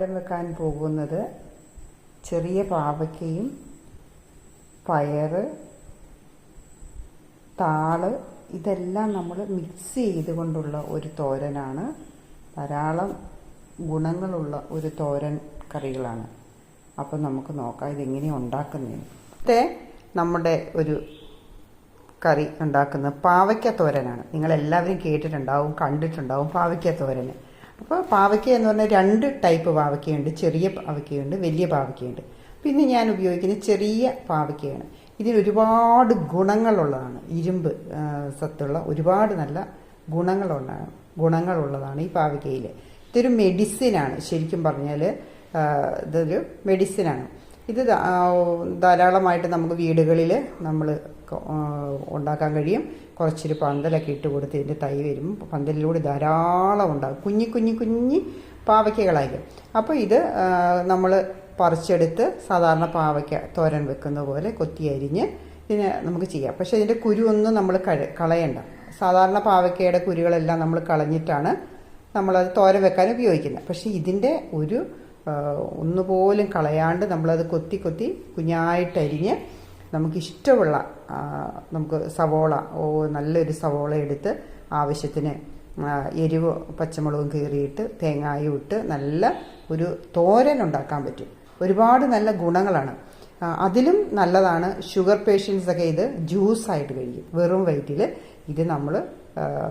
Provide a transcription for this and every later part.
തോരൻ വെക്കാൻ പോകുന്നത് ചെറിയ പാവയ്ക്കയും പയറ് താൾ ഇതെല്ലാം നമ്മൾ മിക്സ് ചെയ്തുകൊണ്ടുള്ള ഒരു തോരനാണ്. ധാരാളം ഗുണങ്ങളുള്ള ഒരു തോരൻ കറികളാണ്. അപ്പം നമുക്ക് നോക്കാം ഇതെങ്ങനെയാണ് ഉണ്ടാക്കുന്നതെന്ന് ഇത്തെ നമ്മുടെ ഒരു കറി ഉണ്ടാക്കുന്നത് പാവയ്ക്ക തോരനാണ്. നിങ്ങളെല്ലാവരും കേട്ടിട്ടുണ്ടാവും കണ്ടിട്ടുണ്ടാവും പാവയ്ക്ക തോരന്. അപ്പോൾ പാവയ്ക്ക എന്ന് പറഞ്ഞാൽ രണ്ട് ടൈപ്പ് പാവയ്ക്കയുണ്ട്. ചെറിയ പാവയ്ക്കയുണ്ട് വലിയ പാവയ്ക്കയുണ്ട്. പിന്നെ ഞാൻ ഉപയോഗിക്കുന്ന ചെറിയ പാവയ്ക്കയാണ്. ഇതിന് ഒരുപാട് ഗുണങ്ങളുള്ളതാണ്. ഇരുമ്പ് സത്തുള്ള ഒരുപാട് നല്ല ഗുണങ്ങളുള്ളതാണ് ഗുണങ്ങളുള്ളതാണ് ഈ പാവയ്ക്കയിൽ ഇതൊരു മെഡിസിനാണ് ശരിക്കും പറഞ്ഞാൽ ഇതൊരു മെഡിസിനാണ് ഇത് ധാരാളമായിട്ട് നമുക്ക് വീടുകളിൽ നമ്മൾ ഉണ്ടാക്കാൻ കഴിയും. കുറച്ചൊരു പന്തലൊക്കെ ഇട്ട് കൊടുത്ത് ഇതിന്റെ തൈ വരും. പന്തലിലൂടെ ധാരാളം ഉണ്ടാകും കുഞ്ഞി കുഞ്ഞി കുഞ്ഞി പാവയ്ക്കകളായിരിക്കും. അപ്പോൾ ഇത് നമ്മൾ പറിച്ചെടുത്ത് സാധാരണ പാവയ്ക്ക തോരൻ വെക്കുന്ന പോലെ കൊത്തി അരിഞ്ഞ് ഇതിനെ നമുക്ക് ചെയ്യാം. പക്ഷേ ഇതിന്റെ കുരുവൊന്നും നമ്മൾ കളയണ്ട. സാധാരണ പാവയ്ക്കയുടെ കുരുകളെല്ലാം നമ്മൾ കളഞ്ഞിട്ടാണ് നമ്മളത് തോരൻ വെക്കാൻ ഉപയോഗിക്കുന്നത്. പക്ഷേ ഇതിന്റെ ഒരു ഒന്നുപോലും കളയാണ്ട് നമ്മളത് കൊത്തി കൊത്തി കുഞ്ഞായിട്ടരിഞ്ഞ് നമുക്കിഷ്ടമുള്ള നമുക്ക് സവോള ഓ നല്ലൊരു സവോള എടുത്ത് ആവശ്യത്തിന് എരിവ് പച്ചമുളകും കീറിയിട്ട് തേങ്ങായും ഇട്ട് നല്ല ഒരു തോരൻ ഉണ്ടാക്കാൻ പറ്റും. ഒരുപാട് നല്ല ഗുണങ്ങളാണ്. അതിലും നല്ലതാണ് ഷുഗർ പേഷ്യൻസ് ഒക്കെ ഇത് ജ്യൂസായിട്ട് കഴിക്കും. വെറും വയറ്റിൽ ഇത് നമ്മൾ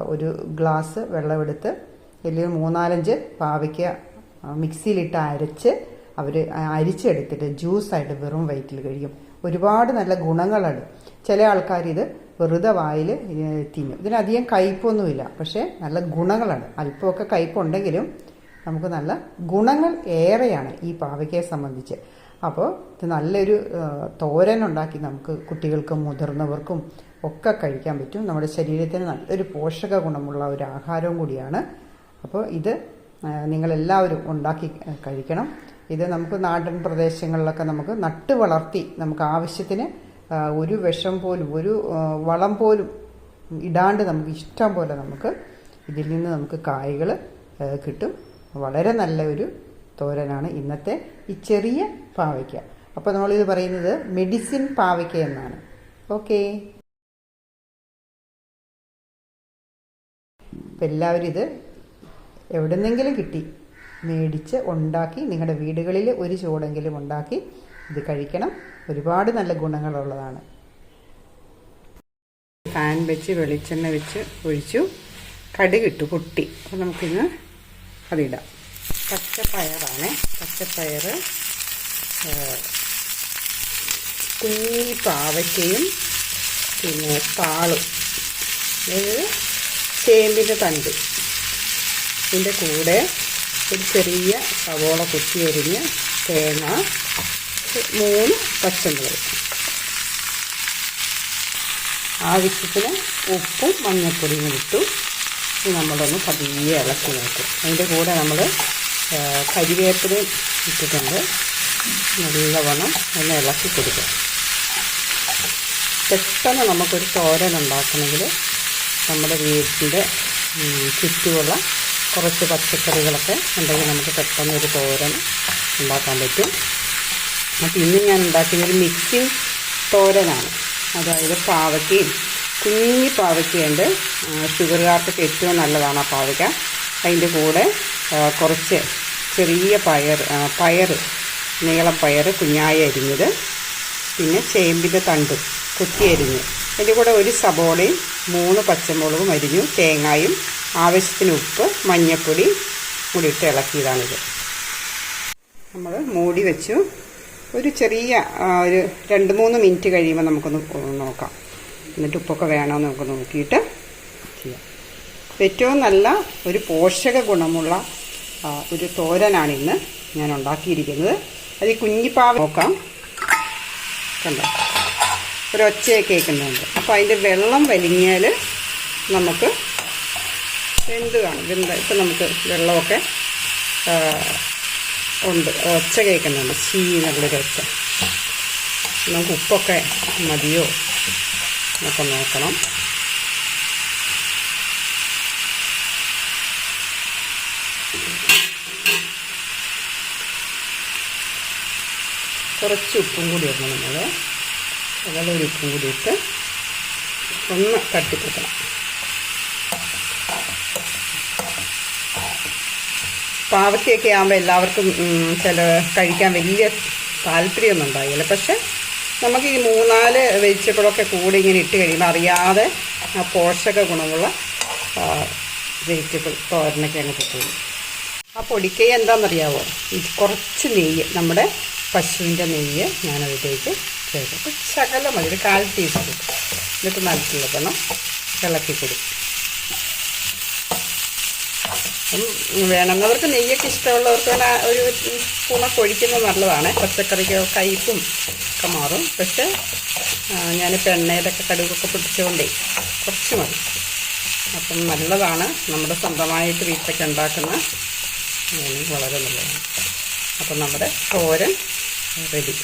ഒരു ഗ്ലാസ് വെള്ളമെടുത്ത് വലിയ മൂന്നാലഞ്ച് പാവയ്ക്ക മിക്സിയിലിട്ട് അരച്ച് അവർ അരിച്ചെടുത്തിട്ട് ജ്യൂസായിട്ട് വെറും വയറ്റിൽ കഴിക്കും. ഒരുപാട് നല്ല ഗുണങ്ങളുണ്ട് ചില ആൾക്കാർ ഇത് വെറുതെ വായിൽ തിന്നും. ഇതിനധികം കയ്പൊന്നുമില്ല. പക്ഷേ നല്ല ഗുണങ്ങളാണ്. അല്പമൊക്കെ കയ്പുണ്ടെങ്കിലും നമുക്ക് നല്ല ഗുണങ്ങൾ ഏറെയാണ് ഈ പാവയ്ക്കയെ സംബന്ധിച്ച്. അപ്പോൾ ഇത് നല്ലൊരു തോരനുണ്ടാക്കി നമുക്ക് കുട്ടികൾക്കും മുതിർന്നവർക്കും ഒക്കെ കഴിക്കാൻ പറ്റും. നമ്മുടെ ശരീരത്തിന് നല്ലൊരു പോഷക ഗുണമുള്ള ഒരു ആഹാരവും കൂടിയാണ്. അപ്പോൾ ഇത് നിങ്ങളെല്ലാവരും ഉണ്ടാക്കി കഴിക്കണം. ഇത് നമുക്ക് നാടൻ പ്രദേശങ്ങളിലൊക്കെ നമുക്ക് നട്ട് വളർത്തി നമുക്ക് ആവശ്യത്തിന് ഒരു വിഷം പോലും ഒരു വളം പോലും ഇടാണ്ട് നമുക്ക് ഇഷ്ടം പോലെ നമുക്ക് ഇതിൽ നിന്ന് നമുക്ക് കായ്കൾ കിട്ടും. വളരെ നല്ല ഒരു തോരനാണ് ഇന്നത്തെ ഈ ചെറിയ പാവയ്ക്ക. അപ്പോൾ നമ്മളിത് പറയുന്നത് മെഡിസിൻ പാവയ്ക്ക എന്നാണ്. ഓക്കേ. എല്ലാവരും ഇത് എവിടെന്നെങ്കിലും കിട്ടി. മേടിച്ച് ഉണ്ടാക്കി നിങ്ങളുടെ വീടുകളിൽ ഒരു ചൂടെങ്കിലും ഉണ്ടാക്കി ഇത് കഴിക്കണം. ഒരുപാട് നല്ല ഗുണങ്ങളുള്ളതാണ്. പാൻ വെച്ച് വെളിച്ചെണ്ണ വെച്ച് ഒഴിച്ചു. കടുകിട്ടു പൊട്ടി. അപ്പം നമുക്കിന്ന് അതിടാം. പച്ചപ്പയറാണ്. പച്ചപ്പയർ കുഞ്ഞി പാവയ്ക്കയും പിന്നെ താളും അതായത് ചേമ്പിന്റെ തണ്ട്. ഇതിന്റെ കൂടെ ഒരു ചെറിയ സവോള കുത്തി അരിഞ്ഞ് തേങ്ങ മൂന്ന് പച്ചമുളക്. ആവശ്യത്തിന് ഉപ്പും മഞ്ഞൾപ്പൊടിയും ഇട്ടു. നമ്മളൊന്ന് പതിയെ ഇളക്കി നോക്കും. അതിന്റെ കൂടെ നമ്മൾ കരിവേപ്പിലയും ഇട്ടിട്ടുണ്ട്. നല്ലവണ്ണം ഒന്ന് ഇളക്കി കൊടുക്കുക. പെട്ടെന്ന് നമുക്കൊരു തോരൻ ഉണ്ടാക്കണമെങ്കിൽ നമ്മുടെ വീട്ടിന്റെ ചുറ്റുമുള്ള കുറച്ച് പച്ചക്കറികളൊക്കെ ഉണ്ടെങ്കിൽ നമുക്ക് പെട്ടെന്ന് ഒരു തോരൻ ഉണ്ടാക്കാൻ പറ്റും. അപ്പോൾ ഇന്ന് ഞാൻ ഉണ്ടാക്കിയത് മിക്സിങ് തോരനാണ്. അതായത് പാവയ്ക്കയും കുഞ്ഞി പാവയ്ക്കയുണ്ട് ഷുഗറുകാർക്കൊക്കെ ഏറ്റവും നല്ലതാണ് ആ പാവയ്ക്ക. അതിന്റെ കൂടെ കുറച്ച് ചെറിയ പയർ പയർ നീളം പയർ കുഞ്ഞായി അരിഞ്ഞത്. പിന്നെ ചേമ്പിന്റെ തണ്ട് കുത്തി അരിഞ്ഞ്. അതിന്റെ കൂടെ ഒരു സബോളയും മൂന്ന് പച്ചമുളകും അരിഞ്ഞു. തേങ്ങായും ആവശ്യത്തിന് ഉപ്പ് മഞ്ഞൾപ്പൊടി കൂടി ഇളക്കിയതാണിത്. നമ്മൾ മൂടി വെച്ചു. ഒരു ചെറിയ ഒരു രണ്ട് മൂന്ന് മിനിറ്റ് കഴിയുമ്പോൾ നമുക്കൊന്ന് നോക്കാം. എന്നിട്ട് ഉപ്പൊക്കെ വേണമെന്ന് നമുക്ക് നോക്കിയിട്ട് ചെയ്യാം. ഏറ്റവും നല്ല ഒരു പോഷക ഗുണമുള്ള ഒരു തോരനാണ് ഇന്ന് ഞാൻ ഉണ്ടാക്കിയിരിക്കുന്നത്. അത് ഈ കുഞ്ഞിപ്പാവ നോക്കാം. കണ്ടോ? ഒരു ഒച്ചയൊക്കെ കേൾക്കുന്നുണ്ട്. അപ്പോൾ അതിന്റെ വെള്ളം വലിഞ്ഞാൽ നമുക്ക് വെന്ത് കാണും. വെന്ത ഇപ്പം നമുക്ക് വെള്ളമൊക്കെ ഉണ്ട്. ഒച്ച കേൾക്കുന്നുണ്ട്. ചീ എന്നുള്ളൊരു ഒച്ച. നമുക്ക് ഉപ്പൊക്കെ മതിയോ എന്നൊക്കെ നോക്കണം. കുറച്ച് ഉപ്പും കൂടി ഇടണം നമ്മൾ ഒരു ഉപ്പും കൂടി ഇട്ട് ഒന്ന് തട്ടിപ്പൊക്കണം പാവയ്ക്കൊക്കെ ആകുമ്പോൾ എല്ലാവർക്കും ചില കഴിക്കാൻ വലിയ താല്പര്യമൊന്നും ഉണ്ടാകില്ല പക്ഷെ നമുക്ക് ഈ മൂന്നാൽ വെജിറ്റബിളൊക്കെ കൂടി ഇങ്ങനെ ഇട്ട് കഴിയുമ്പോൾ അറിയാതെ ആ പോഷക ഗുണമുള്ള വെജിറ്റബിൾ തോരനൊക്കെ അങ്ങ് പോകും ആ പൊടിക്കൈ എന്താണെന്നറിയാവോ കുറച്ച് നെയ്യ് നമ്മുടെ പശുവിന്റെ നെയ്യ് ഞാനതിലേക്ക് ചേർക്കും. അപ്പോൾ ശകലം മതി ഒരു കാൽ ടീസ്പൂൺ. എന്നിട്ട് നനച്ചുള്ളതെണ്ണം ഇളക്കി കൊടുക്കും. വേണമെന്നവർക്ക് നെയ്യൊക്കെ ഇഷ്ടമുള്ളവർക്ക് തന്നെ ഒരു സ്പൂണൊക്കെ ഒഴിക്കുന്നത് നല്ലതാണ്. പച്ചക്കറിക്ക് കയ്പും ഒക്കെ മാറും. പക്ഷെ ഞാനിപ്പോൾ എണ്ണയിലൊക്കെ കടുകൊക്കെ പിടിച്ചുകൊണ്ടേ കുറച്ച് മതി. അപ്പം നല്ലതാണ് നമ്മുടെ സ്വന്തമായിട്ട് വീട്ടിലൊക്കെ ഉണ്ടാക്കുന്ന. വളരെ നല്ലതാണ്. അപ്പം നമ്മുടെ തോരൻ റെഡി.